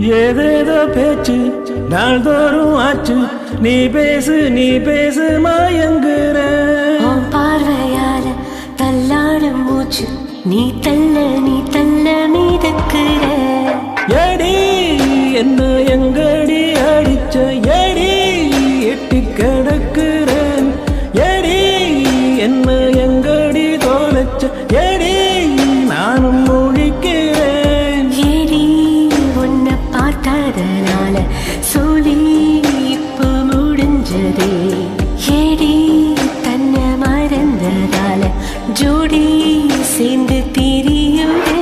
ஏதேதோ பேச்சு நாள்தோறும் ஆச்சு. நீ பேசு நீ பேசு மயங்குற. பார்வையால தள்ளாடும் மூச்சு நீ தள்ள நீ தள்ள மீதக்குற எடி என்ன சேர்ந்து திரியுதே.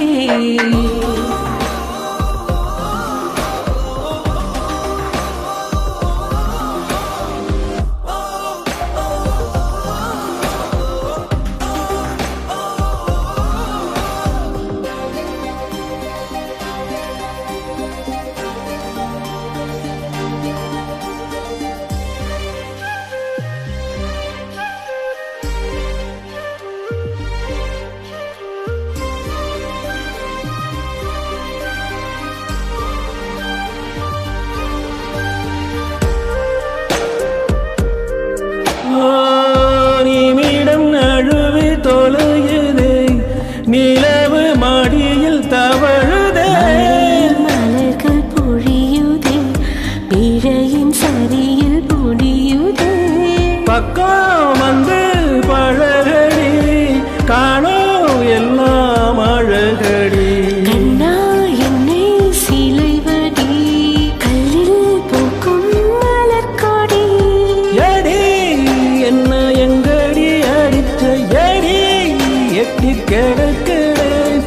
கெடுக்கிறேன்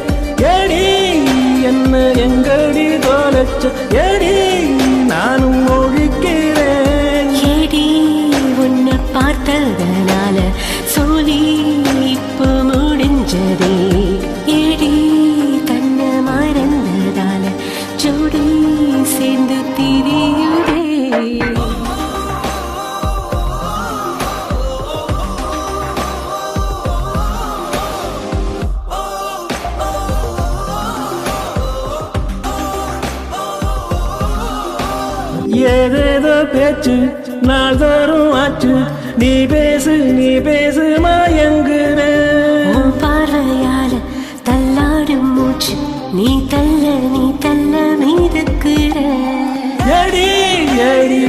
எடி என்ன எங்கடி தோலச்ச? எடி நானும் ஒழிக்கிறேன் எடி உன்னை பார்த்ததனால சொல்லி இப்போ முடிஞ்சதே. ஏடி தன்னை மறந்ததால ஜோடி சேர்ந்து திரியும். ஏதேதோ பேச்சு நாள் தோறும் ஆச்சு. நீ பேசு நீ பேசு மயங்குற பார்வையால தள்ளாடும் மூச்சு நீ தள்ள நீ தள்ள மீதுக்குற எடி எடி